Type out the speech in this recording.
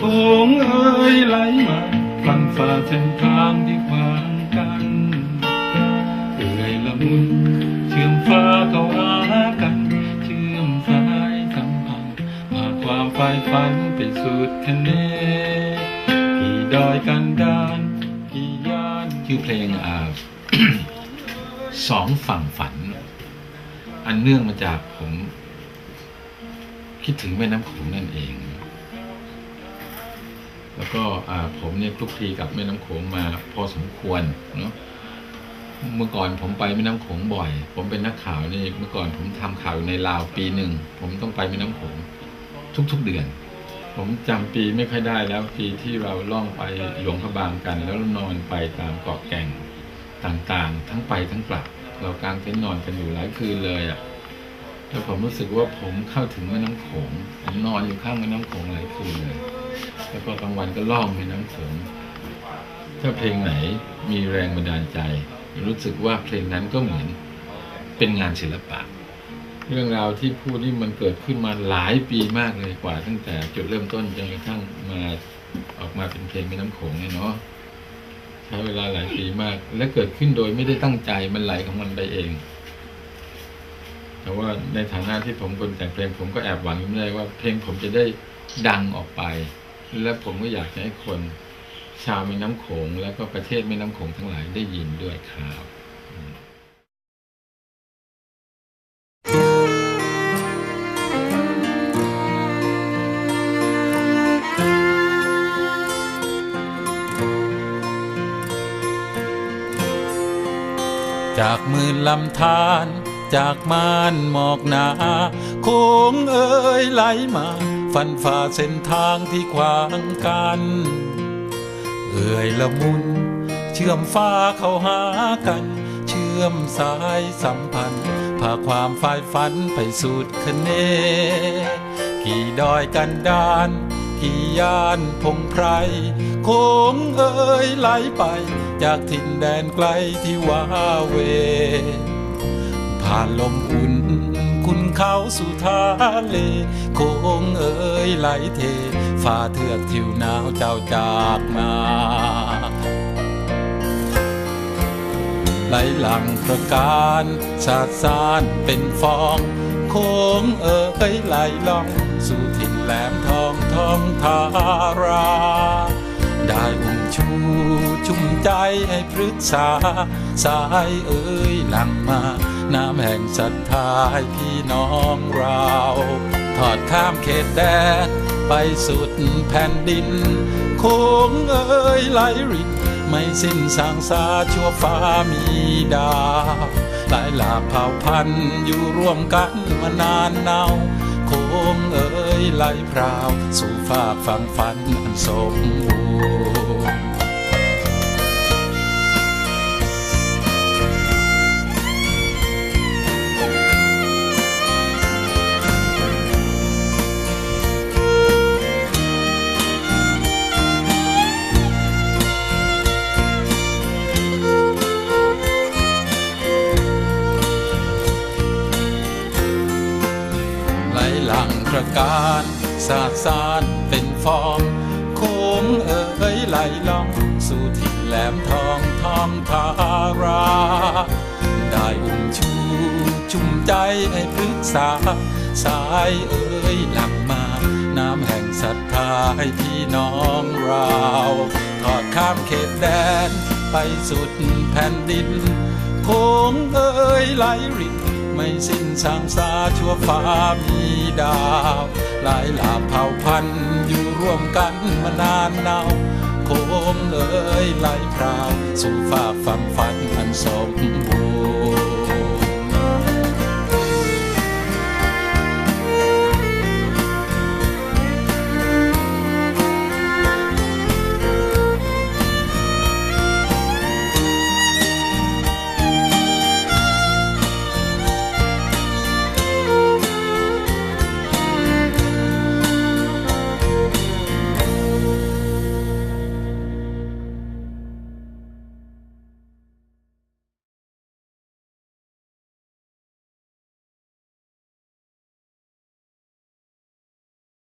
สงเอยไหลมาฟันฝ่าเส้นทางที่ขวางกันเอื่อยละมุนเชื่อมฟ้าเข้าหากัน เชื่อมสายสัมพันธ์พาความฝ่ายฝันไปสุดทะเลกี่ดอยกันดานกี่ยานชื่อเพลงอ่าสองฝั่งฝัน อันเนื่องมาจากผม คิดถึงแม่น้ำโขงนั่นเอง แล้วก็ผมเนี่ยคลุกคลีกับแม่น้ำโขงมาพอสมควรเนาะเมื่อก่อนผมไปแม่น้ำโขงบ่อย ผมเป็นนักข่าวนี่เมื่อก่อนผมทำข่าวอยู่ในลาวปีหนึ่งผมต้องไปแม่น้ำโขงทุกๆเดือน ผมจำปีไม่ค่อยได้แล้วปีที่เราล่องไปหลวงพระบางกัน แล้วนอนไปตามเกาะแก่งต่างๆ ทั้งไปทั้งกลับ เรากางเต็นท์นอนกันอยู่หลายคืนเลยอะ่ะ แล้วผมรู้สึกว่าผมเข้าถึงแม่น้ำโขงผมนอนอยู่ข้างแม่น้ำโขงหลายคืนเลยแล้วก็กลางวันก็ล่องแม่น้ำโขงถ้าเพลงไหนมีแรงบันดาลใจ รู้สึกว่าเพลงนั้นก็เหมือนเป็นงานศิลปะ เรื่องราวที่พูดนี่มันเกิดขึ้นมาหลายปีมากเลยกว่า ตั้งแต่จุดเริ่มต้นจนกระทั่งมาออกมาเป็นเพลงแม่น้ำโขงเนี่ยเนาะใช้เวลาหลายปีมาก และเกิดขึ้นโดยไม่ได้ตั้งใจมันไหลของมันไปเอง แต่ว่าในฐานะที่ผมคนแต่งเพลง ผมก็แอบหวังอยู่ไม่ได้ว่าเพลงผมจะได้ดังออกไป และผมก็อยากจะให้คนชาวแม่น้ำโขง แล้วก็ประเทศแม่น้ำโขงทั้งหลายได้ยินด้วยครับจากหมื่นลำธาร จากม่านหมอกหนาโค้งเอ่ยไหลมา ฟันฝ่าเส้นทางที่ขวางกัน เอ่ยละมุน เชื่อมฟ้าเข้าหากัน เชื่อมสายสัมพันธ์พาความฝ่ายฝันไปสุดคเน กี่ดอยกันดานกี่ยานพงไพรโค้งเอ่ยไหลไป จากถิ่นแดนไกลที่ว้าเว ผ่านลมอุ่น คุณเขาสู่ทะเลโค้งเอ่ยไหลเทฝ่าเทือกทิวหนาวเจ้าจากมาไหลหลังประการสาดสานเป็นฟอง โค้งเอ่ยไหลล่อง สู่ถิ่นแหลมทองทองทารา ได้อุ้มชูชุ่มใจให้ปรึกษา สายเอ่ยหลังมา น้ำแห่งศรัทธาให้พี่น้องเรา ทอดข้ามเขตแดนไปสุดแผ่นดินโค้งเอ่ยไหลรินไม่สิ้นสางสาชั่วฟ้ามีดาวหลายหลากเผ่าพันธุ์อยู่ร่วมกันมานานเนาโค้งเอ่ยไหลพราว สู่ฝากฝังฝันอันสมบูร ระการสาดสานเป็นฟองโค้งเอ๋ยไหลล่อง สู่ถิ่นแหลมทองทองทารา ได้อุ้มชูชุ่มใจให้ปรึกษา สายเอ๋ยหลังมา น้ำแห่งศรัทธาให้พี่น้องเราทอดข้ามเขตแดนไปสุดแผ่นดินโค้งเอ่ยไหลริน ไม่สิ้นสางสาชั่วฟ้ามีดาวหลายหลากเผ่าพันธุ์อยู่ร่วมกันมานานเนาโคมเอ่ยไหลพราว สู่ฝากฝังฝันอันสมบู